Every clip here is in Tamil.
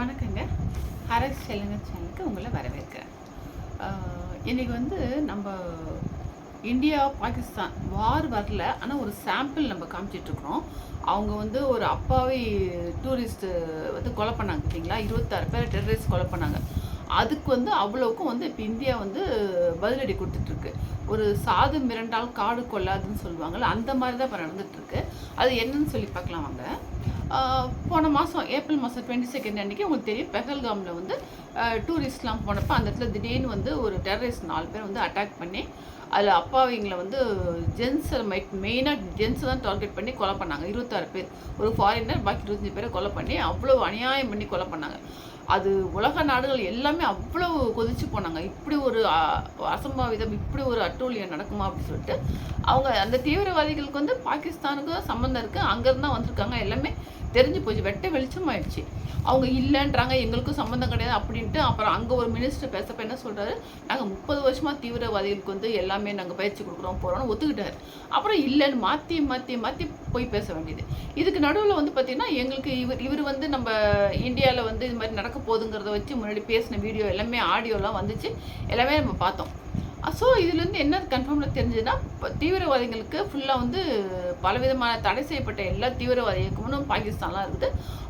வணக்கங்க. ஹரஸ் செல்லுங்க சேனலுக்கு உங்களை வரவேற்கிறேன். இன்றைக்கி வந்து நம்ம இந்தியா பாகிஸ்தான் வார் வரல. ஆனால் ஒரு சாம்பிள் நம்ம காமிச்சிட்ருக்குறோம். அவங்க வந்து ஒரு அப்பாவி டூரிஸ்ட்டு வந்து கொலை பண்ணாங்க இல்லைங்களா இருபத்தாறு பேர் டெரரிஸ்ட் கொலை பண்ணாங்க. அதுக்கு வந்து அவ்வளோக்கும் வந்து இப்போ இந்தியா வந்து பதிலடி கொடுத்துட்ருக்கு. ஒரு சாது மிரண்டால் காடு கொள்ளாதுன்னு சொல்லுவாங்கள்ல அந்த மாதிரி தான் இப்போ நடந்துகிட்ருக்கு அது என்னன்னு சொல்லி பார்க்கலாம் வாங்க. போன மாதம் ஏப்ரல் மாதம் டுவெண்ட்டி செகண்ட் அன்றைக்கி உங்களுக்கு தெரியும் பெஹல்காமில் வந்து டூரிஸ்ட்லாம் போனப்போ அந்த இடத்துல திடீர்னு வந்து ஒரு டெரரிஸ்ட் நாலு பேர் வந்து அட்டாக் பண்ணி அதில் அப்பாவிங்களை வந்து ஜென்ஸை மெயினாக ஜென்ஸை தான் டார்கெட் பண்ணி கொலை பண்ணாங்க. இருபத்தாறு பேர். ஒரு ஃபாரினர் பாக்கி இருபத்தஞ்சி பேரை கொலை பண்ணி அவ்வளோ அநியாயம் பண்ணி கொலை பண்ணாங்க. அது உலக நாடுகள் எல்லாமே அவ்வளோ கொதிச்சு போனாங்க. இப்படி ஒரு அசம்பாவிதம் இப்படி ஒரு அட்டூழியம் நடக்குமா அப்படின்னு சொல்லிட்டு அவங்க அந்த தீவிரவாதிகளுக்கு வந்து பாகிஸ்தானுக்கு சம்மந்தம் இருக்குது அங்கேருந்து தான் வந்திருக்காங்க. எல்லாமே தெரிஞ்சு போச்சு. வெட்ட வெளிச்சமாயிடுச்சு. அவங்க இல்லைன்றாங்க. எங்களுக்கும் சம்மந்தம் கிடையாது அப்படின்ட்டு அப்புறம் அங்கே ஒரு மினிஸ்டர் பேசப்ப என்ன சொல்கிறாரு நாங்கள் முப்பது வருஷமாக தீவிரவாதிகளுக்கு வந்து எல்லாமே நாங்கள் பயிற்சி கொடுக்குறோம் போகிறோம்னு ஒத்துக்கிட்டாரு. அப்புறம் இல்லைன்னு மாற்றி மாற்றி மாற்றி போய் பேச வேண்டியது. இதுக்கு நடுவில் வந்து பார்த்திங்கன்னா எங்களுக்கு இவர் இவர் வந்து நம்ம இந்தியாவில் வந்து இது மாதிரி நடக்க போகுதுங்கிறத வச்சு முன்னாடி பேசின வீடியோ எல்லாமே ஆடியோலாம் வந்துச்சு. எல்லாமே நம்ம பார்த்தோம். ஸோ இதுலேருந்து என்ன கன்ஃபார்மில் தெரிஞ்சதுன்னா இப்போ தீவிரவாதிகளுக்கு ஃபுல்லாக வந்து பலவிதமான தடை செய்யப்பட்ட எல்லா தீவிரவாத இயக்கமும் பாகிஸ்தான்லாம் இருக்குது.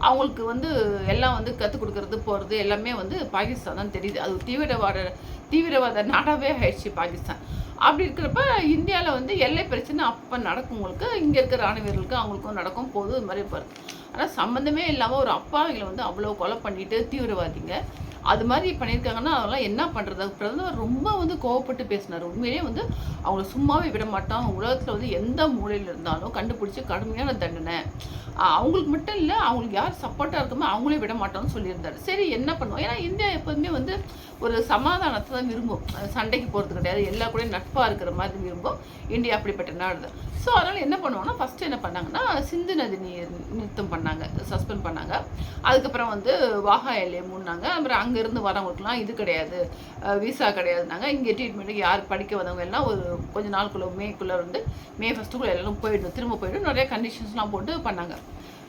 அவங்களுக்கு வந்து எல்லாம் வந்து கற்றுக் கொடுக்கறது போகிறது எல்லாமே வந்து பாகிஸ்தான் தான் தெரியுது. அது தீவிரவாத தீவிரவாத நாடாகவே ஆயிடுச்சு பாகிஸ்தான். அப்படி இருக்கிறப்ப இந்தியாவில் வந்து எல்லை பிரச்சனை அப்போ நடக்கும் உங்களுக்கு இங்கே இருக்கிற ராணுவர்களுக்கு அவங்களுக்கும் நடக்கும் போது இது மாதிரி போகிறது ஆனால் சம்மந்தமே இல்லாமல் ஒரு அப்பாவிகளை வந்து அவ்வளோ கொலை பண்ணிட்டு தீவிரவாதிங்க. அது மாதிரி பண்ணியிருக்காங்கன்னா அதெல்லாம் என்ன பண்ணுறது பிரதமர் ரொம்ப வந்து கோவப்பட்டு பேசினார். உண்மையிலேயே வந்து அவங்கள சும்மாவே விட மாட்டோம் உலகத்தில் வந்து எந்த மூலையில் இருந்தாலும் கண்டுபிடிச்சி கடுமையான தண்டனை. அவங்களுக்கு மட்டும் இல்லை அவங்களுக்கு யார் சப்போர்ட்டாக இருக்குமோ அவங்களே விட மாட்டோம்னு சொல்லியிருந்தாரு. சரி என்ன பண்ணுவோம்? ஏன்னா இந்தியா எப்போதுமே வந்து ஒரு சமாதானத்தை தான் விரும்பும். சண்டைக்கு போகிறது கிடையாது. எல்லா கூடயும் நட்பாக இருக்கிற மாதிரி விரும்பும். இந்தியா அப்படிப்பட்ட நாடு தான். ஸோ அதனால் என்ன பண்ணுவாங்கன்னா ஃபஸ்ட்டு என்ன பண்ணாங்கன்னா சிந்து நதி நீர் நிறுத்தம் பண்ணாங்க. சஸ்பெண்ட் பண்ணாங்க. அதுக்கப்புறம் வந்து வாகா எல்லையை மூடினாங்க. அப்புறம் அங்கேருந்து வரவங்களுக்குலாம் இது கிடையாது. விசா கிடையாதுனாங்க. இங்கே ட்ரீட்மெண்ட்டுக்கு யார் படிக்க வந்தவங்க எல்லாம் ஒரு கொஞ்ச நாளுக்குள்ளே மேக்குள்ளே வந்து மே ஃபஸ்ட்டுக்குள்ளே எல்லாம் போயிடும் திரும்ப போயிடும் நிறைய கண்டிஷன்ஸ்லாம் போட்டு பண்ணாங்க.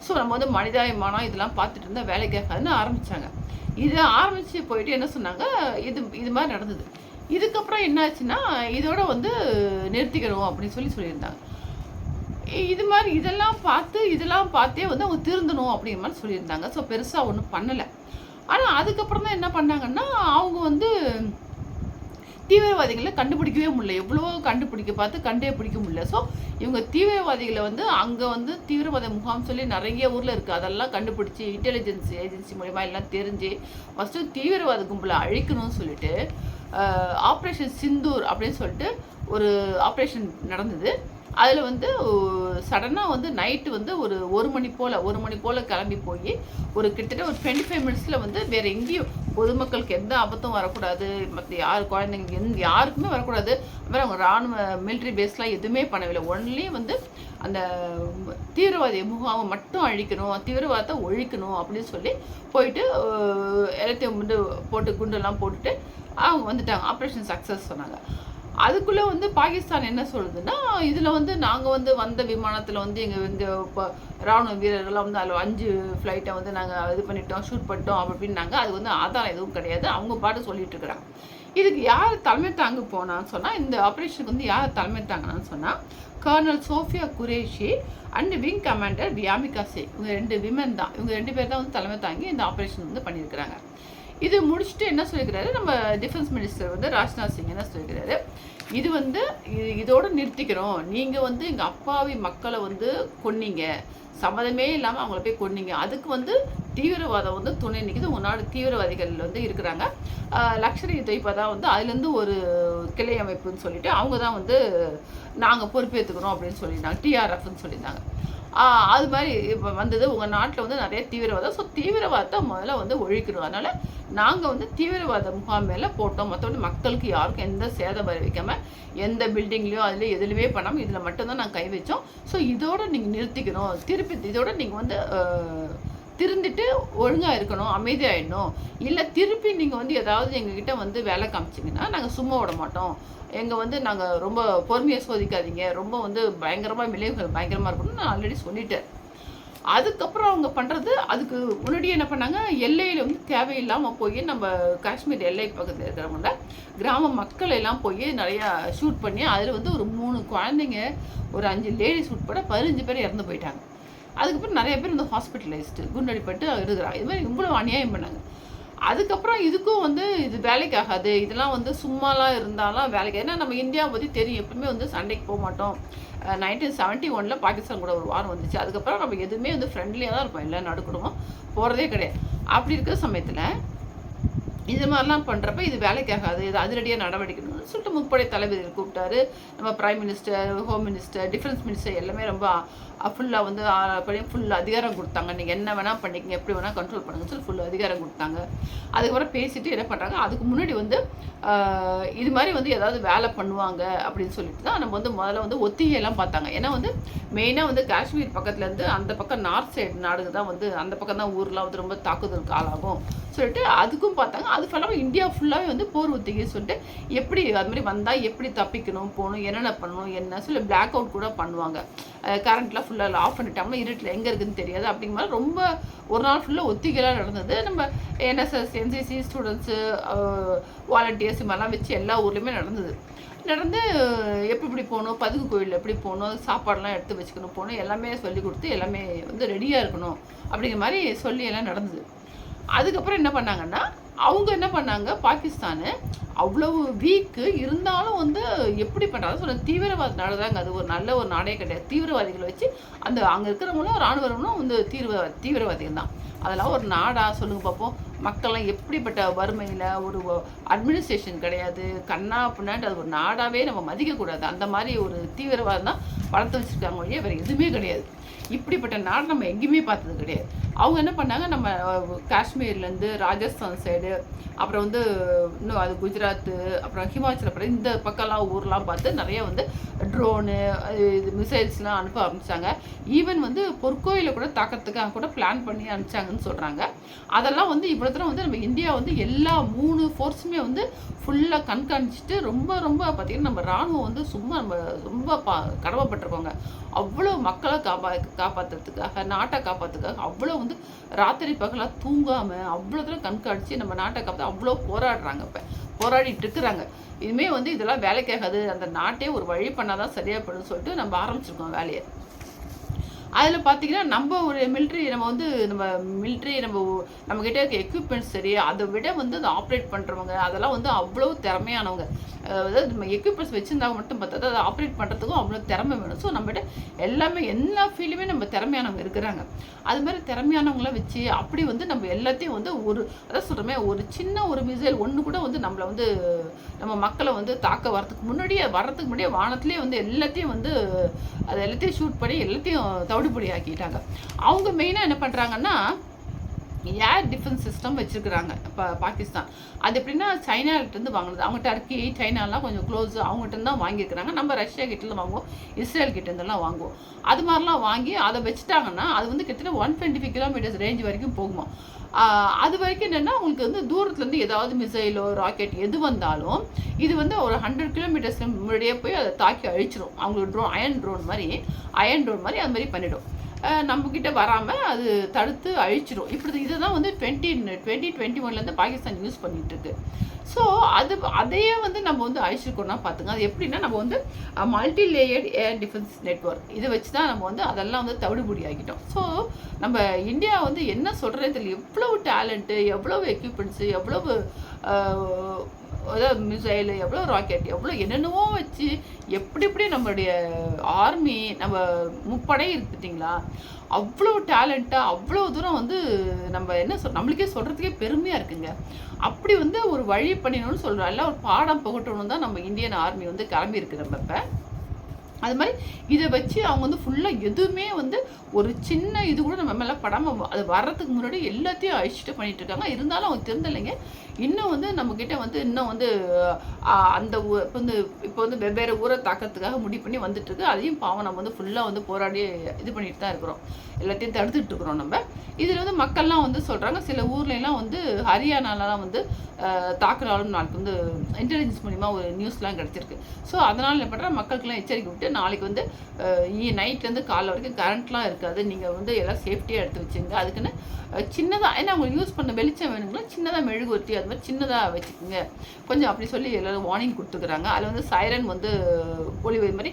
ஸோ நம்ம வந்து மனிதாயமானம் இதெல்லாம் பார்த்துட்டு இருந்தால் வேலை கேட்காதுன்னு ஆரம்பித்தாங்க இது ஆரம்பித்து போயிட்டு என்ன சொன்னாங்க? இது இது மாதிரி நடந்தது. இதுக்கப்புறம் என்னாச்சுன்னா இதோட வந்து நிறுத்திக்கணும் அப்படின்னு சொல்லி சொல்லியிருந்தாங்க. இது மாதிரி இதெல்லாம் பார்த்து இதெல்லாம் பார்த்தே வந்து அவங்க திருந்தணும் அப்படிங்கிற மாதிரி சொல்லியிருந்தாங்க. ஸோ பெருசாக ஒன்றும் பண்ணலை. ஆனால் அதுக்கப்புறம் தான் என்ன பண்ணாங்கன்னா அவங்க வந்து தீவிரவாதிகளை கண்டுபிடிக்கவே முடியல. எவ்வளவோ கண்டுபிடிக்க பார்த்து கண்டே பிடிக்க முடியல. ஸோ இவங்க தீவிரவாதிகளை வந்து அங்கே வந்து தீவிரவாத முகாம் சொல்லி நிறைய ஊரில் இருக்குது அதெல்லாம் கண்டுபிடிச்சி இன்டெலிஜென்ஸ் ஏஜென்சி மூலிமா எல்லாம் தெரிஞ்சு ஃபஸ்ட்டு தீவிரவாத கும்பலை அழிக்கணும்னு சொல்லிட்டு ஆப்ரேஷன் சிந்தூர் அப்படின்னு சொல்லிட்டு ஒரு ஆப்ரேஷன் நடந்தது. அதில் வந்து சடனாக வந்து நைட்டு வந்து ஒரு ஒரு மணி போல் ஒரு மணி போல் கிளம்பி போய் ஒரு கிட்டத்தட்ட ஒரு டுவெண்ட்டி ஃபைவ் மினிட்ஸில் வந்து வேறு எங்கேயும் பொதுமக்களுக்கு எந்த ஆபத்தும் வரக்கூடாது. மற்ற யார் குழந்தைங்க எந்த யாருக்குமே வரக்கூடாது. அப்புறம் அவங்க இராணுவ மிலிட்ரி பேஸ்லாம் எதுவுமே பண்ணவில்லை. ஒன்லி வந்து அந்த தீவிரவாதி முகாமை மட்டும் அழிக்கணும் தீவிரவாதத்தை ஒழிக்கணும் அப்படின்னு சொல்லி போயிட்டு எல்லாத்தையும் வந்து போட்டு குண்டெல்லாம் போட்டுட்டு அவங்க வந்துட்டாங்க. ஆப்ரேஷன் சக்ஸஸ் சொன்னாங்க. அதுக்குள்ளே வந்து பாகிஸ்தான் என்ன சொல்லுதுன்னா இதில் வந்து நாங்கள் வந்து வந்த விமானத்தில் வந்து எங்கள் எங்கள் இப்போ ராணுவ வீரர்கள்லாம் வந்து அதில் அஞ்சு ஃப்ளைட்டை வந்து நாங்கள் இது பண்ணிட்டோம் ஷூட் பண்ணிட்டோம் அப்படின்னாங்க அது வந்து ஆதாரம் எதுவும் கிடையாது. அவங்க பாட்டு சொல்லிட்டு இருக்கிறாங்க. இதுக்கு யார் தலைமை தாங்க போனான்னு சொன்னால் இந்த ஆப்ரேஷனுக்கு வந்து யார் தலைமை தாங்கினான்னு சொன்னால் colonel Sofiya Qureshi and wing commander Vyomika சே இவங்க ரெண்டு விமன் தான். இவங்க ரெண்டு பேர் தான் வந்து தலைமை தாங்கி இந்த ஆப்ரேஷன் வந்து பண்ணியிருக்கிறாங்க. இது முடிச்சுட்டு என்ன சொல்லிக்கிறாரு நம்ம டிஃபென்ஸ் மினிஸ்டர் வந்து ராஜ்நாத் சிங் என்ன சொல்லிக்கிறாரு இது வந்து இது- நிறுத்திக்கிறோம். நீங்கள் வந்து எங்கள் அப்பாவி மக்களை வந்து கொன்னீங்க. சம்மதமே இல்லாமல் அவங்கள போய் கொன்னீங்க. அதுக்கு வந்து தீவிரவாதம் வந்து துணை நிற்கிது உங்கள் தீவிரவாதிகள் வந்து இருக்கிறாங்க. லக்ஷரி லக்ஷர் தொய்பா தான் வந்து அதுலேருந்து ஒரு கிளை அமைப்புன்னு சொல்லிட்டு அவங்க தான் வந்து நாங்கள் பொறுப்பேற்றுக்கிறோம் அப்படின்னு சொல்லியிருந்தாங்க. டிஆர்எஃப்னு சொல்லியிருந்தாங்க. அது மாதிரி இப்போ வந்தது. உங்கள் நாட்டில் வந்து நிறைய தீவிரவாதம். ஸோ தீவிரவாதத்தை முதல்ல வந்து ஒழிக்கணும். அதனால் நாங்கள் வந்து தீவிரவாத முகாம் மேலே போட்டோம். மற்றபடி மக்களுக்கு யாருக்கும் எந்த சேதம் வைக்காமல் எந்த பில்டிங்லேயோ அதில் எதுலையுமே பண்ணாமல் இதில் மட்டும்தான் நாங்கள் கை வச்சோம். ஸோ இதோட நீங்கள் நிறுத்திக்கணும். திருப்பி இதோட நீங்கள் வந்து திருந்திட்டு ஒழுங்காக இருக்கணும் அமைதியாயிடணும். இல்லை திருப்பி நீங்கள் வந்து ஏதாவது எங்ககிட்ட வந்து வேலை காமிச்சிங்கன்னா நாங்கள் சும்மா விட மாட்டோம். எங்கள் வந்து நாங்கள் ரொம்ப பொறுமையை சோதிக்காதீங்க. ரொம்ப வந்து பயங்கரமாக விளைவுகள் பயங்கரமாக இருக்கணும்னு நான் ஆல்ரெடி சொல்லிட்டேன். அதுக்கப்புறம் அவங்க பண்ணுறது அதுக்கு முன்னாடியே என்ன பண்ணாங்க? எல்லையில் வந்து தேவையில்லாமல் போய் நம்ம காஷ்மீர் எல்லை பக்கத்தில் இருக்கிறவங்கள கிராம மக்கள் எல்லாம் போய் நிறையா ஷூட் பண்ணி அதில் வந்து ஒரு மூணு குழந்தைங்க ஒரு அஞ்சு லேடிஸ் உட்பட பதினஞ்சு பேர் இறந்து போயிட்டாங்க. அதுக்கப்புறம் நிறைய பேர் வந்து ஹாஸ்பிட்டலைஸ்டு குண்டடிப்பட்டு இருக்கிறாங்க. இது மாதிரி இவ்வளோ அநியாயம் பண்ணாங்க. அதுக்கப்புறம் இதுக்கும் வந்து இது வேலைக்கு ஆகாது. இதெல்லாம் வந்து சும்மாலாம் இருந்தாலும் வேலைக்கு ஏன்னா நம்ம இந்தியா பற்றி தெரியும். எப்பவுமே வந்து சண்டைக்கு போக மாட்டோம். நைன்டீன் செவன்ட்டி ஒனில் பாகிஸ்தான் கூட ஒரு வாரம் வந்துச்சு. அதுக்கப்புறம் நம்ம எதுவுமே வந்து ஃப்ரெண்ட்லியாக தான் இருப்போம். இல்லை நடுக்குடும்பம் போகிறதே கிடையாது. அப்படி இருக்கிற சமயத்தில் இது மாதிரிலாம் பண்ணுறப்ப இது வேலைக்கு ஆகாது. இது அதிரடியாக நடவடிக்கணும்னு சொல்லிட்டு முப்படை தளபதிகள் கூப்பிட்டாரு. நம்ம prime minister home minister defence minister எல்லாமே ரொம்ப ஃபுல்லாக வந்து ஃபுல் அதிகாரம் கொடுத்தாங்க. நீங்கள் என்ன வேணால் பண்ணிக்கங்க எப்படி வேணால் கண்ட்ரோல் பண்ணுங்கன்னு சொல்லி ஃபுல் அதிகாரம் கொடுத்தாங்க. அதுக்கப்புறம் பேசிட்டு என்ன பண்ணுறாங்க அதுக்கு முன்னாடி வந்து இது மாதிரி வந்து ஏதாவது வேலை பண்ணுவாங்க அப்படின்னு சொல்லிட்டு தான் நம்ம வந்து முதல்ல வந்து ஒத்திகையெல்லாம் பார்த்தாங்க. ஏன்னா வந்து மெயினாக வந்து காஷ்மீர் பக்கத்துலேருந்து அந்த பக்கம் நார்த் சைடு நாடுக்கு தான் வந்து அந்த பக்கம் தான் ஊர்லாம் வந்து ரொம்ப தாக்குதலுக்கு ஆளாகும் சொல்லிட்டு அதுக்கும் பார்த்தாங்க. அது ஃபுல்லாக இந்தியா ஃபுல்லாகவே வந்து போர் ஒத்திகை சொல்லிட்டு எப்படி அது மாதிரி வந்தால் எப்படி தப்பிக்கணும் போகணும் என்னென்ன பண்ணணும் என்ன? சொல்லி பிளாக் அவுட் கூட பண்ணுவாங்க. கரண்ட்லாம் ஃபுல்லாக ஆஃப் பண்ணிட்டாங்கன்னா இருட்டில் எங்கே இருக்குதுன்னு தெரியாது. அப்படிங்கிற மாதிரி ரொம்ப ஒரு நாள் ஃபுல்லாக ஒத்திகளாக நடந்தது. நம்ம என்எஸ்எஸ் என்சிசி ஸ்டூடெண்ட்ஸு வாலண்டியர்ஸ் மாதிரிலாம் வச்சு எல்லா ஊர்லேயுமே நடந்தது. நடந்து எப்படி இப்படி போகணும் பதுகு கோயில் எப்படி போகணும் சாப்பாடெலாம் எடுத்து வச்சுக்கணும் போகணும் எல்லாமே சொல்லி கொடுத்து எல்லாமே வந்து ரெடியாக இருக்கணும் அப்படிங்கிற மாதிரி சொல்லி எல்லாம் நடந்தது. அதுக்கப்புறம் என்ன பண்ணாங்கன்னா அவங்க என்ன பண்ணாங்க? பாகிஸ்தானு அவ்வளவு வீக்கு இருந்தாலும் வந்து எப்படி பண்ணுறாங்க சொல்ல தீவிரவாத நாடு தாங்க அது. ஒரு நல்ல ஒரு நாடே கிடையாது. தீவிரவாதிகளை வச்சு அந்த அங்கே இருக்கிறவங்களும் ராணுவர்களும் வந்து தீவிர தீவிரவாதிகள் தான். அதெல்லாம் ஒரு நாடா சொல்லுங்க பார்ப்போம் மக்கள்லாம் எப்படிப்பட்ட வறுமையில் ஒரு அட்மினிஸ்ட்ரேஷன் கிடையாது. கண்ணா பின்னாடி அது ஒரு நாடாகவே நம்ம மதிக்கக்கூடாது. அந்த மாதிரி ஒரு தீவிரவாதம் தான் வளர்த்து வச்சுருக்காங்க ஒழிய வேறு எதுவுமே கிடையாது. இப்படிப்பட்ட நாடு நம்ம எங்கேயுமே பார்த்தது கிடையாது. அவங்க என்ன பண்ணாங்க? நம்ம காஷ்மீர்லேருந்து ராஜஸ்தான் சைடு அப்புறம் வந்து இன்னும் அது குஜராத்து அப்புறம் ஹிமாச்சல பிரதேஷ் இந்த பக்கம்லாம் ஊர்லாம் பார்த்து நிறைய வந்து ட்ரோனு இது மிசைல்ஸ்லாம் அனுப்ப ஆரம்பித்தாங்க ஈவன் வந்து பொற்கோயிலை கூட தாக்கிறதுக்காக கூட பிளான் பண்ணி அனுப்பிச்சாங்கன்னு சொல்கிறாங்க அதெல்லாம் வந்து இவ்வளோ தூரம் வந்து நம்ம இந்தியா வந்து எல்லா மூணு ஃபோர்ஸுமே வந்து ஃபுல்லாக கண்காணிச்சுட்டு ரொம்ப ரொம்ப பார்த்திங்கன்னா நம்ம இராணுவம் வந்து சும்மா நம்ம ரொம்ப பா கடமைப்பட்டிருக்கோங்க. அவ்வளோ மக்களை காப்பா காப்பாற்றுறதுக்காக நாட்டை காப்பாற்றுக்காக அவ்வளோ வந்து ராத்திரி பகலாக தூங்காமல் அவ்வளோ தூரம் கண்காணித்து நம்ம நாட்டை காப்பாற்ற அவ்வளோ போராடுறாங்க இப்போ. போராடிட்டு இருக்கிறாங்க. இதுவுமே வந்து இதெல்லாம் வேலைக்காகாது. அந்த நாட்டே ஒரு வழி பண்ணால் தான் சரியாக படுன்னு சொல்லிட்டு நம்ம ஆரம்பிச்சிருக்கோம் வேலையை. அதில் பார்த்தீங்கன்னா நம்ம ஒரு மிலிட்ரி நம்ம வந்து நம்ம மிலிட்ரி நம்ம நம்மக்கிட்ட இருக்க எக்யூப்மெண்ட்ஸ் சரி அதை விட வந்து அதை ஆப்ரேட் பண்ணுறவங்க அதெல்லாம் வந்து அவ்வளோ திறமையானவங்க. அதாவது நம்ம எக்யூப்மெண்ட்ஸ் வச்சுருந்தாங்க மட்டும் பார்த்தா அதை ஆப்ரேட் பண்ணுறதுக்கும் அவ்வளோ திறமை வேணும். ஸோ நம்மகிட்ட எல்லாமே எல்லா ஃபீல்டுமே நம்ம திறமையானவங்க இருக்கிறாங்க. அது மாதிரி திறமையானவங்களாம் வச்சு அப்படி வந்து நம்ம எல்லாத்தையும் வந்து ஒரு அதான் சொல்கிறோமே ஒரு சின்ன ஒரு மிசைல் ஒன்று கூட வந்து நம்மளை வந்து நம்ம மக்களை வந்து தாக்க வர்றதுக்கு முன்னாடியே வர்றதுக்கு முன்னாடியே வானத்துலேயே வந்து எல்லாத்தையும் வந்து அதை எல்லாத்தையும் ஷூட் பண்ணி எல்லாத்தையும் தவிர தவிடுபடி ஆக்கிட்டாங்க அவங்க மெயினாக என்ன பண்ணுறாங்கன்னா ஏர் டிஃபென்ஸ் சிஸ்டம் வச்சுருக்குறாங்க. இப்போ பாகிஸ்தான். அது எப்படின்னா சைனாகிட்டேருந்து வாங்கினது. அவங்க டர்க்கி சைனாலாம் கொஞ்சம் க்ளோஸ் அவங்ககிட்ட தான் வாங்கியிருக்கிறாங்க. நம்ம ரஷ்யா கிட்டேருந்து வாங்குவோம். இஸ்ரேல் கிட்டேருந்துலாம் வாங்குவோம். அது மாதிரிலாம் வாங்கி அதை வச்சுட்டாங்கன்னா அது வந்து கிட்டத்தட்ட one twenty five kilometres range வரைக்கும் போகுமா அது வரைக்கும் என்னென்னா உங்களுக்கு வந்து தூரத்துலேருந்து ஏதாவது மிசைலோ ராக்கெட் எது வந்தாலும் இது வந்து ஒரு ஹண்ட்ரட் கிலோமீட்டர்ஸ்க்கு முன்னாடியே போய் அதை தாக்கி அழிச்சிடும் அவங்களுக்கு ட்ரோன் அயன் ட்ரோன் மாதிரி அயன் ட்ரோன் மாதிரி அது மாதிரி பண்ணிவிடும் நம்மக்கிட்ட வராமல் அது தடுத்து அழிச்சிடும் இப்படி இதை தான் வந்து டுவெண்ட்டி டுவெண்ட்டி டுவெண்ட்டி ஒன்லேருந்து பாகிஸ்தான் யூஸ் பண்ணிகிட்ருக்கு ஸோ அது அதையே வந்து நம்ம வந்து அழிச்சிருக்கோம்னா பார்த்துங்க அது எப்படின்னா நம்ம வந்து multi layered air defence network இதை வச்சு தான் நம்ம வந்து அதெல்லாம் வந்து தவிடுபடி ஆகிட்டோம் ஸோ நம்ம இந்தியா வந்து என்ன சொல்கிறது தெரியல. எவ்வளவு டேலண்ட்டு எவ்வளவு எக்யூப்மெண்ட்ஸு எவ்வளவு அதாவது மிசைல் எவ்வளோ ராக்கெட் எவ்வளோ என்னென்னவோ வச்சு எப்படி எப்படி நம்மளுடைய ஆர்மி நம்ம முப்படை இருக்கு பார்த்தீங்களா அவ்வளோ டேலண்ட்டாக அவ்வளோ தூரம் வந்து நம்ம என்ன சொல் நம்மளுக்கே சொல்கிறதுக்கே பெருமையாக இருக்குங்க. அப்படி வந்து ஒரு வழி பண்ணிடணும்னு சொல்கிறோம் எல்லாம் ஒரு பாடம் புகட்டணும் தான் நம்ம இந்தியன் ஆர்மி வந்து கிளம்பியிருக்கு நம்ம இப்போ. அது மாதிரி இதை வச்சு அவங்க வந்து ஃபுல்லாக எதுவுமே வந்து ஒரு சின்ன இது கூட நம்ம மேலே படாமல் அது வர்றதுக்கு முன்னாடி எல்லாத்தையும் அழிச்சிட்டு பண்ணிட்டு இருக்காங்க இருந்தாலும் அவங்க தெரிந்தலைங்க. இன்னும் வந்து நம்மக்கிட்ட வந்து இன்னும் வந்து அந்த இப்போ வந்து இப்போ வந்து வெவ்வேறு ஊரை தாக்கிறதுக்காக முடிவு பண்ணி வந்துட்டுருக்கு. அதையும் பாவம் நம்ம வந்து ஃபுல்லாக வந்து போராடி இது பண்ணிட்டு தான் இருக்கிறோம். எல்லாத்தையும் தடுத்துட்டு இருக்கிறோம் நம்ம. இதில் வந்து மக்கள்லாம் வந்து சொல்கிறாங்க சில ஊர்லலாம் வந்து ஹரியானாலலாம் வந்து தாக்குறாலும் நாளைக்கு வந்து இன்டெலிஜென்ஸ் மூலிமா ஒரு நியூஸ்லாம் கிடச்சிருக்கு. ஸோ அதனால் என்ன பண்ணுறா மக்களுக்கெல்லாம் எச்சரிக்கை விட்டு நாளைக்கு வந்து நைட்லேருந்து காலைல வரைக்கும் கரண்ட்லாம் இருக்காது. நீங்கள் வந்து எல்லாம் சேஃப்டியாக எடுத்து வச்சுங்க அதுக்குன்னு சின்னதாக ஏன்னா அவங்க யூஸ் பண்ண வெளிச்சம் வேணுங்களா சின்னதாக மெழுகுவர்த்தி அது மாதிரி சின்னதாக வச்சுக்கோங்க. கொஞ்சம் அப்படி சொல்லி எல்லோரும் வார்னிங் கொடுத்துக்கிறாங்க. அதில் வந்து சைரன் வந்து ஒளி இது மாதிரி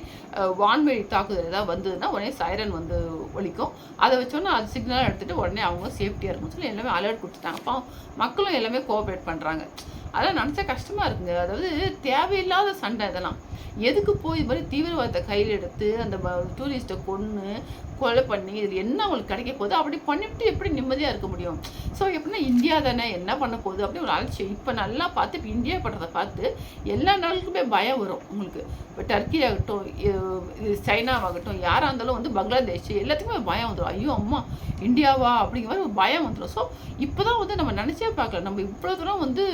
வான்வெளி தாக்குதல் ஏதாவது வந்ததுன்னா உடனே சைரன் வந்து ஒழிக்கும் அதை வச்சோன்னா அது சிக்னலாக எடுத்துகிட்டு உடனே அவங்க சேஃப்டியாக இருக்கும்னு சொல்லி எல்லாமே அலர்ட் கொடுத்துட்டாங்க. அப்போ மக்களும் எல்லாமே கோஆப்ரேட் பண்ணுறாங்க அதெல்லாம் நினச்சா கஷ்டமாக இருக்குங்க. அதாவது தேவையில்லாத சண்டை இதெல்லாம். எதுக்கு போய் இது மாதிரி தீவிரவாதத்தை கையில் எடுத்து அந்த டூரிஸ்ட்டை கொன்று கொலை பண்ணி இதில் என்ன அவங்களுக்கு கிடைக்க போகுது அப்படி பண்ணிவிட்டு எப்படி நிம்மதியாக இருக்க முடியும்? ஸோ எப்படின்னா இந்தியா தானே என்ன பண்ண போகுது? அப்படி ஒரு அலட்சியம் இப்போ நல்லா பார்த்து இப்போ இந்தியா படுறதை பார்த்து எல்லா நாளுக்குமே பயம் வரும் உங்களுக்கு. இப்போ டர்க்கி ஆகட்டும் இது சைனாவாகட்டும் யாராக இருந்தாலும் வந்து பங்களாதேஷ் எல்லாத்துக்குமே பயம் வந்துடும் ஐயோ அம்மா இந்தியாவா? அப்படிங்கிற மாதிரி ஒரு பயம் வந்துடும் ஸோ இப்போ தான் வந்து நம்ம நினச்சே பார்க்கல நம்ம இவ்வளோ தூரம் வந்து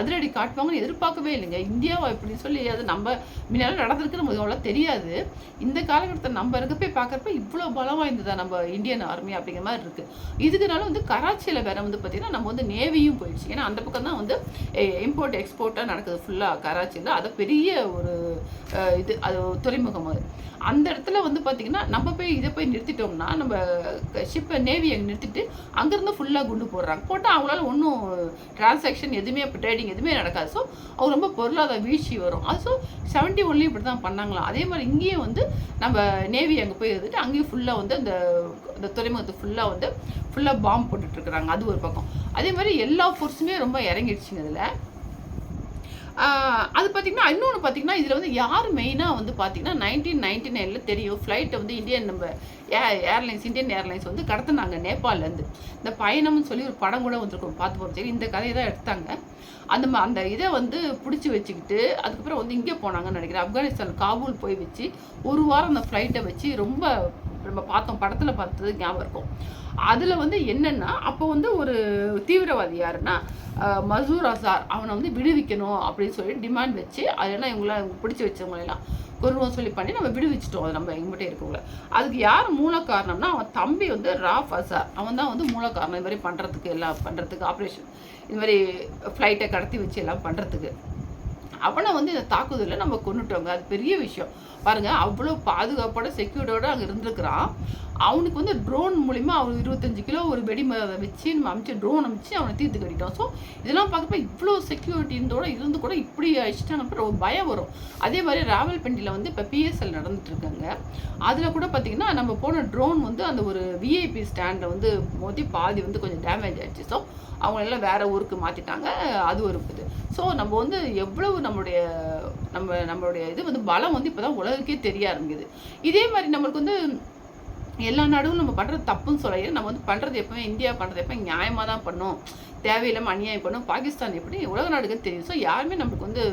அதிரடி காட்டுவாங்கன்னு எதிர்பார்க்கவே இல்லைங்க. இந்தியாவை இப்படி சொல்லி அது நம்ம முன்னாடி நடந்திருக்கு நமக்கு அவ்வளோ தெரியாது. இந்த காலகட்டத்தை நம்ம இருக்கப்பே பார்க்குறப்ப இவ்வளோ பலம் வாய்ந்ததா நம்ம இந்தியன் ஆர்மி அப்படிங்கிற மாதிரி இருக்குது இதுக்குனால வந்து கராச்சியில் வேற வந்து பார்த்திங்கன்னா நம்ம வந்து நேவியும் போயிடுச்சு. ஏன்னா அந்த பக்கம் தான் வந்து இம்போர்ட் எக்ஸ்போர்ட்டாக நடக்குது ஃபுல்லாக கராச்சியில் அது பெரிய ஒரு இது அது துறைமுகம் அது. அந்த இடத்துல வந்து பார்த்திங்கன்னா நம்ம போய் இதை போய் நிறுத்திட்டோம்னா நம்ம ஷிப்பை நேவி அங்கே நிறுத்திட்டு அங்கேருந்து ஃபுல்லாக குண்டு போடுறாங்க. போட்டால் அவங்களால ஒன்றும் டிரான்சாக்ஷன் எதுவுமே ட்ரேடிங் எதுவுமே நடக்காது. ஸோ அவங்க ரொம்ப பொருளாதார வீழ்ச்சி வரும். அது ஸோ செவன்ட்டி ஒன்லேயும் இப்படி தான் பண்ணாங்களாம் அதே மாதிரி இங்கேயும் வந்து நம்ம நேவி அங்கே போய் இருந்துட்டு அங்கேயும் ஃபுல்லாக வந்து அந்த அந்த துறைமுகத்தை ஃபுல்லாக வந்து ஃபுல்லாக பாம்பு போட்டுட்ருக்குறாங்க அது ஒரு பக்கம். அதே மாதிரி எல்லா ஃபோர்ஸுமே ரொம்ப இறங்கிடுச்சுங்க இதில். அது பார்த்தீங்கன்னா இன்னொன்று பார்த்தீங்கன்னா இதில் வந்து யார் மெயினாக வந்து பார்த்திங்கன்னா நைன்டீன் நைன்டி நைனில் தெரியும். ஃப்ளைட்டை வந்து இந்தியன் நம்ம ஏ ஏர்லைன்ஸ் இந்தியன் ஏர்லைன்ஸ் வந்து கடத்தினாங்க நேபாளிலேருந்து. இந்த பயணம்னு சொல்லி ஒரு படம் கூட வந்திருக்கும். பார்த்து போகிறோம் சரி இந்த கதையை தான் எடுத்தாங்க. அந்த ம- அந்த இதை வந்து பிடிச்சி வச்சுக்கிட்டு அதுக்கப்புறம் வந்து இங்கே போனாங்கன்னு நினைக்கிறேன். ஆப்கானிஸ்தான் காபூல் போய் வச்சு ஒரு வாரம் அந்த ஃப்ளைட்டை வச்சு ரொம்ப நம்ம பார்த்தோம். படத்தில் பார்த்தது ஞாபகம் இருக்கும். அதில் வந்து என்னென்னா அப்போ வந்து ஒரு தீவிரவாதி யாருன்னா மசூர் அசார் அவனை வந்து விடுவிக்கணும் அப்படின்னு சொல்லி டிமாண்ட் வச்சு அதெல்லாம் இவங்கள பிடிச்சி வச்சவங்களெல்லாம் கொருவம் சொல்லி பண்ணி நம்ம விடுவிச்சிட்டோம் அது நம்ம எங்கிட்ட இருக்கவங்கள. அதுக்கு யார் மூல காரணம்னா அவன் தம்பி வந்து ராஃப் அசார். அவன் தான் வந்து மூல காரணம் இது மாதிரி பண்ணுறதுக்கு எல்லாம் பண்ணுறதுக்கு ஆப்ரேஷன் இது மாதிரி ஃப்ளைட்டை கடத்தி வச்சு எல்லாம் பண்ணுறதுக்கு அவனை வந்து இந்த தாக்குதலில் நம்ம கொண்டுட்டோங்க அது பெரிய விஷயம். பாருங்க அவ்வளோ பாதுகாப்போட செக்யூர்டோட அங்கே இருந்திருக்கிறான். அவனுக்கு வந்து ட்ரோன் மூலிமா அவர் இருபத்தஞ்சு கிலோ ஒரு வெடி மருந்தை வச்சு நம்ம அமைச்சு ட்ரோன் அமைச்சு அவனை தீர்த்து கட்டிட்டோம். ஸோ இதெல்லாம் பார்க்கப்ப இவ்வளோ செக்யூரிட்டின்றோட இருந்து கூட இப்படி அடிச்சிட்டாங்க ஒரு பயம் வரும். அதே மாதிரி ராவல்பிண்டியில் வந்து இப்போ பிஎஸ்எல் நடந்துட்டுருக்காங்க. அதில் கூட பார்த்தீங்கன்னா நம்ம போன ட்ரோன் வந்து அந்த ஒரு விஐபி ஸ்டாண்டை வந்து மோதி பாதி வந்து கொஞ்சம் டேமேஜ் ஆயிடுச்சு. ஸோ அவங்களெல்லாம் வேறு ஊருக்கு மாற்றிட்டாங்க அது ஒரு இது. ஸோ நம்ம வந்து எவ்வளவு நம்மளுடைய நம்ம நம்மளுடைய இது வந்து பலம் வந்து இப்போ தான் உலகுக்கே தெரிய ஆரம்பிக்குது. இதே மாதிரி நம்மளுக்கு வந்து எல்லா நாடும் நம்ம பண்ணுறது தப்புன்னு சொல்ல நம்ம வந்து பண்ணுறது எப்போவுமே இந்தியா பண்ணுறது எப்போ நியாயமாக தான் பண்ணும். தேவையில்லாமல் அநியாயம் பண்ணும் பாகிஸ்தான் எப்படி உலக நாடுகள் தெரியும். ஸோ யாருமே நம்மளுக்கு வந்து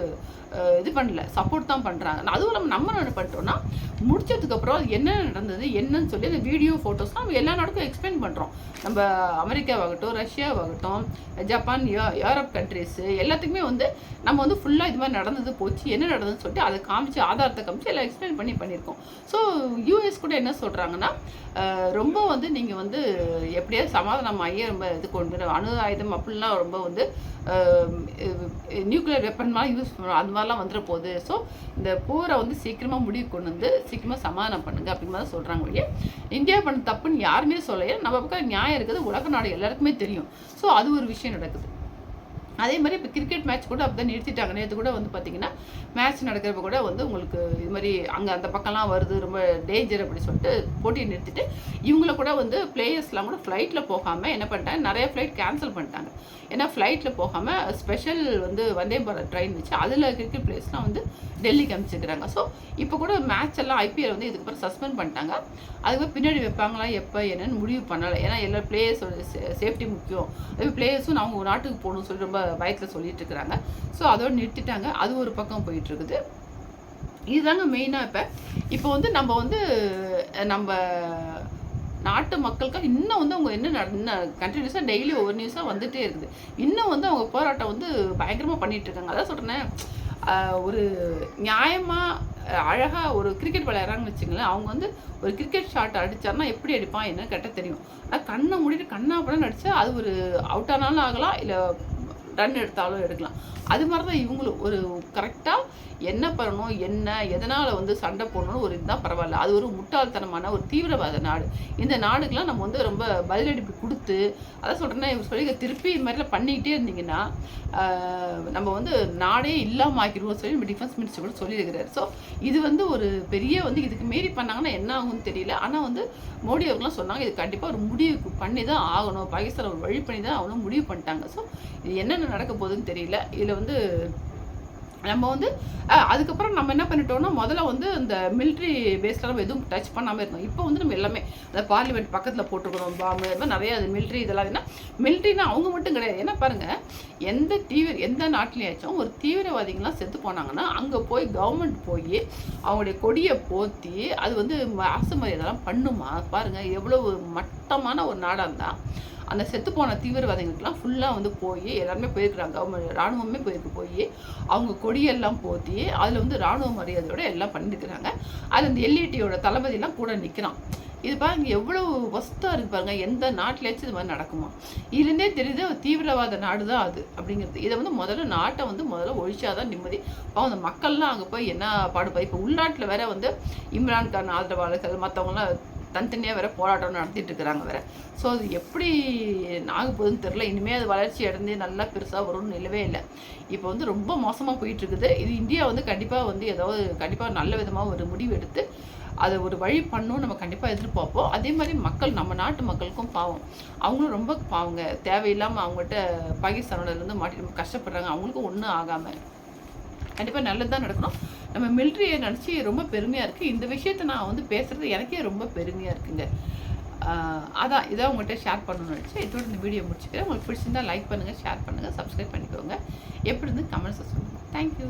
இது பண்ணல. சப்போர்ட் தான் பண்ணுறாங்க அதுவும் நம்ம நம்ம நாடு பண்ணிட்டோம்னா முடிச்சதுக்கப்புறம் அது என்ன நடந்தது என்னன்னு சொல்லி அந்த வீடியோ ஃபோட்டோஸ் நம்ம எல்லா நாடுக்கும் எக்ஸ்பிளைன் பண்ணுறோம் நம்ம அமெரிக்காவாகட்டும் ரஷ்யாவாகட்டும் ஜப்பான் யூ- யூரோப் கண்ட்ரிஸு எல்லாத்துக்குமே வந்து நம்ம வந்து ஃபுல்லாக இது மாதிரி நடந்தது போச்சு. என்ன நடந்ததுன்னு சொல்லிட்டு அதை காமிச்சு ஆதாரத்தை காமிச்சு எல்லாம் எக்ஸ்பிளைன் பண்ணி பண்ணியிருக்கோம். ஸோ யூஎஸ் கூட என்ன சொல்கிறாங்கன்னா ரொம்ப வந்து நீங்கள் வந்து எப்படியாவது சமாதானம் ஆகி ரொம்ப இது கொண்டு அணு ஆயுதம் அப்படிலாம் ரொம்ப வந்து நியூக்ளியர் வெப்பன்லாம் யூஸ் பண்ணுவோம் அது மாதிரிலாம் வந்துட போகுது ஸோ இந்த போரை வந்து சீக்கிரமாக முடிவு கொண்டு வந்து சீக்கிரமாக சமாதானம் பண்ணுங்க அப்படிங்கிற மாதிரி சொல்கிறாங்க ஒழிய இந்தியா பண்ண தப்புன்னு யாருமே சொல்லையே நம்ம பக்கம் நியாயம் இருக்குது. உலக நாடு எல்லாருக்குமே தெரியும். ஸோ அது ஒரு விஷயம் நடக்குது. அதே மாதிரி இப்போ கிரிக்கெட் மேட்ச் கூட அப்படி நிறுத்திட்டாங்க. நேற்று கூட வந்து பார்த்தீங்கன்னா மேட்ச் நடக்கிறப்ப கூட வந்து உங்களுக்கு இது மாதிரி அங்கே அந்த பக்கம்லாம் வருது ரொம்ப டேஞ்சர் அப்படி சொல்லிட்டு போட்டியை நிறுத்திட்டு இவங்கள கூட வந்து பிளேயர்ஸ்லாம் கூட ஃப்ளைட்டில் போகாமல் என்ன பண்ணிட்டாங்க? நிறைய ஃப்ளைட் கேன்சல் பண்ணிட்டாங்க. ஏன்னா ஃப்ளைட்டில் போகாமல் ஸ்பெஷல் வந்து வந்தே பாரத் ட்ரெயின் வச்சு அதில் கிரிக்கெட் பிளேயர்ஸ்லாம் வந்து டெல்லிக்கு அனுப்பிச்சிருக்கிறாங்க. ஸோ இப்போ கூட மேட்ச் எல்லாம் ஐபிஎல் வந்து இதுக்கப்புறம் சஸ்பெண்ட் பண்ணிட்டாங்க. அதுக்கப்புறம் பின்னாடி வைப்பாங்களா? எப்போ? என்னன்னு முடிவு பண்ணலை. ஏன்னா எல்லா பிளேயர்ஸோட சேஃப்டி முக்கியம். பிளேயர்ஸும் அவங்க நாட்டுக்கு போகணும்னு சொல்லி ரொம்ப பயத்தில் சொல்லிட்டு இருக்கிறாங்க ஸோ அதோட நிறுத்திட்டாங்க. அது ஒரு பக்கம் போயிட்டு இருக்குது இதுதாங்க மெயினாக இப்போ இப்போ வந்து நம்ம வந்து நம்ம நாட்டு மக்களுக்காக இன்னும் வந்து அவங்க என்ன நட கண்டினியூஸாக டெய்லி ஒவ்வொரு நியூஸாக வந்துகிட்டே இருக்குது. இன்னும் வந்து அவங்க போராட்டம் வந்து பயங்கரமாக பண்ணிகிட்டு இருக்காங்க அதான் சொல்கிறேன் ஒரு நியாயமாக அழகாக ஒரு கிரிக்கெட் விளையாடுறாங்கன்னு வச்சுங்களேன் அவங்க வந்து ஒரு கிரிக்கெட் ஷாட் அடிச்சாருன்னா எப்படி அடிப்பான் என்ன கேட்டால் தெரியும். ஆனால் கண்ணை மூடிட்டு கண்ணா படம் நடித்தா அது ஒரு அவுட் ஆனாலும் ஆகலாம் இல்லை ரன் எடுத்தாலும் எடுக்கலாம். அது மாதிரி தான் இவங்களும் ஒரு கரெக்டாக என்ன பண்ணணும் என்ன எதனால் வந்து சண்டை போடணும்னு ஒரு இதுதான் பரவாயில்ல. அது ஒரு முட்டாள்தனமான ஒரு தீவிரவாத நாடு. இந்த நாடுக்கெலாம் நம்ம வந்து ரொம்ப பதிலடிப்பு கொடுத்து அதான் சொல்கிறேன்னா இவர் சொல்லி திருப்பி இது மாதிரிலாம் பண்ணிக்கிட்டே இருந்தீங்கன்னா நம்ம வந்து நாடே இல்லாமல் ஆக்கிடுவோம் சொல்லி நம்ம டிஃபென்ஸ் மினிஸ்டர் கூட சொல்லியிருக்கிறார். ஸோ இது வந்து ஒரு பெரிய வந்து இதுக்கு மீறி பண்ணாங்கன்னா என்ன ஆகும்னு தெரியல. ஆனால் வந்து மோடி அவர்கள்லாம் சொன்னாங்க இது கண்டிப்பாக ஒரு முடிவு பண்ணி தான் ஆகணும். பாகிஸ்தான் ஒரு வழி பண்ணி தான் அவங்களும் முடிவு பண்ணிட்டாங்க. ஸோ இது என்ன என்ன நடக்க போகுதுன்னு தெரியல. இதில் வந்து நம்ம வந்து அதுக்கப்புறம் நம்ம என்ன பண்ணிட்டோம்னா முதல்ல வந்து இந்த மிலிட்ரி பேஸில் நம்ம எதுவும் டச் பண்ணாமல் இருந்தோம். இப்போ வந்து நம்ம எல்லாமே அந்த பார்லிமெண்ட் பக்கத்தில் போட்டுக்கிறோம் பாம்பு அது மாதிரி நிறைய அது மிலிட்ரி இதெல்லாம் ஏன்னா மிலிட்ரினா அவங்க மட்டும் கிடையாது. ஏன்னா பாருங்கள் எந்த தீவிர எந்த நாட்டிலேயாச்சும் ஒரு தீவிரவாதிகள்லாம் செத்து போனாங்கன்னா அங்கே போய் கவர்மெண்ட் போய் அவங்களுடைய கொடியை போற்றி அது வந்து அரசு மரியாதைலாம் பண்ணுமா? பாருங்கள் எவ்வளோ மட்டமான ஒரு நாடாக இருந்தால் அந்த செத்து போன தீவிரவாதிகளுக்கெல்லாம் ஃபுல்லாக வந்து போய் எல்லாருமே போயிருக்கிறாங்க. அவங்க இராணுவமே போயிருக்கு. போய் அவங்க கொடியெல்லாம் போத்தி அதில் வந்து ராணுவ மரியாதையோட எல்லாம் பண்ணியிருக்கிறாங்க அது அந்த எல்இடியோட தளபதியெல்லாம் கூட நிற்கிறான் இது பாருங்க எவ்வளவு வஸ்தாக இருக்கு பாருங்க. எந்த நாட்டிலேயாச்சும் இது மாதிரி நடக்குமா? இதுலேருந்தே தெரியுது தீவிரவாத நாடு தான் அது அப்படிங்கிறது. இதை வந்து முதல்ல நாட்டை வந்து முதல்ல ஒழிச்சாதான் நிம்மதி. அப்போ அந்த மக்கள்லாம் அங்கே போய் என்ன பாடுபா? இப்போ உள்நாட்டில் வேற வந்து இம்ரான்கான் ஆதரவாளர்கள் மற்றவங்களாம் தனித்தனியாக வேறு போராட்டம் நடத்திட்டு இருக்கிறாங்க வேறு. ஸோ அது எப்படி ஆக போகுதுன்னு தெரில இனிமேல் அது வளர்ச்சி அடைந்து நல்லா பெருசாக வரும்னு நிலவே இல்லை. இப்போ வந்து ரொம்ப மோசமாக போயிட்டுருக்குது. இது இந்தியா வந்து கண்டிப்பாக வந்து ஏதாவது கண்டிப்பாக நல்ல விதமாக ஒரு முடிவு எடுத்து அதை ஒரு வழி பண்ணணும் நம்ம கண்டிப்பாக எதிர்பார்ப்போம். அதே மாதிரி மக்கள் நம்ம நாட்டு மக்களுக்கும் பாவம். அவங்களும் ரொம்ப பாவங்க. தேவையில்லாமல் அவங்ககிட்ட பாகிஸ்தானோட இருந்து மாட்டி ரொம்ப கஷ்டப்படுறாங்க. அவங்களுக்கும் ஒன்றும் ஆகாமல் கண்டிப்பாக நல்லது தான் நடக்கணும். நம்ம மிலிட்ரியை நினச்சி ரொம்ப பெருமையாக இருக்குது இந்த விஷயத்தை நான் வந்து பேசுகிறது எனக்கே ரொம்ப பெருமையாக இருக்குங்க. அதான் இதை உங்கள்கிட்ட ஷேர் பண்ணணும்னு நினச்சி இதோட இந்த வீடியோ முடிச்சுக்கிறேன். உங்களுக்கு பிடிச்சிருந்தால் லைக் பண்ணுங்கள் ஷேர் பண்ணுங்கள் சப்ஸ்கிரைப் பண்ணிக்கோங்க. எப்படி இருந்து கமெண்ட்ஸை சொல்லுங்கள் தேங்க்யூ